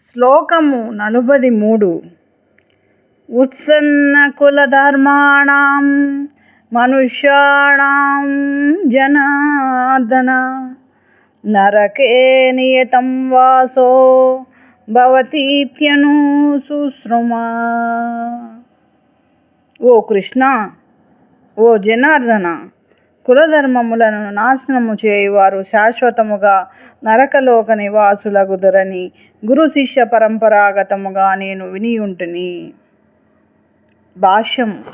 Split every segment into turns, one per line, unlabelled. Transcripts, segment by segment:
శ్లోకము నలభై మూడు. ఉత్సన్న ఉత్సన్నకులధర్మాణం మనుష్యాణం జనార్దన. నరకే నియతం వాసో భవతీత్యను సుశ్రుమా. ఓ కృష్ణ ఓ జనార్దన కులధర్మములను నాశనము చేయువారు శాశ్వతముగా నరకలోక నివాసులగుదరని గురు శిష్య పరంపరాగతముగా నేను వినియుంటిని. భాష్యం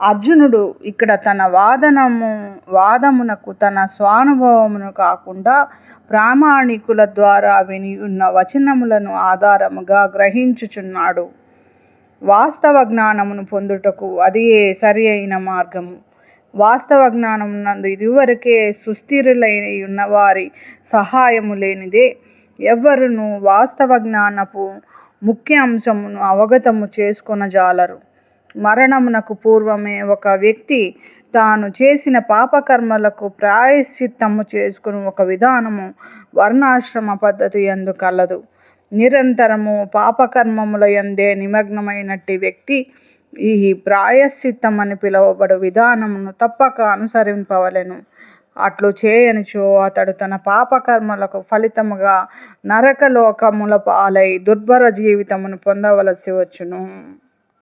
అర్జునుడు ఇక్కడ తన వాదనము వాదమునకు తన స్వానుభవమును కాకుండా ప్రామాణికుల ద్వారా వినియున్న వచనములను ఆధారముగా గ్రహించుచున్నాడు. వాస్తవ జ్ఞానమును పొందుటకు అదియే సరి అయిన మార్గము? వాస్తవ జ్ఞానం నందు ఇదివరకే సుస్థిరులై ఉన్నవారి సహాయము లేనిదే ఎవ్వరును వాస్తవ జ్ఞానపు ముఖ్య అంశమును అవగతము చేసుకొనజాలరు. మరణమునకు పూర్వమే ఒక వ్యక్తి తాను చేసిన పాపకర్మలకు ప్రాయశ్చిత్తము చేసుకుని ఒక విధానము వర్ణాశ్రమ పద్ధతి ఎందుకలదు నిరంతరము పాపకర్మముల ఎందే నిమగ్నమైనట్టి వ్యక్తి ఈ ప్రాయశ్చిత్తం అని పిలువబడు విధానమును తప్పక అనుసరింపవలెను. అట్లు చేయనిచో అతడు తన పాపకర్మలకు ఫలితముగా నరకలోకముల పాలై దుర్భర జీవితమును పొందవలసి వచ్చును.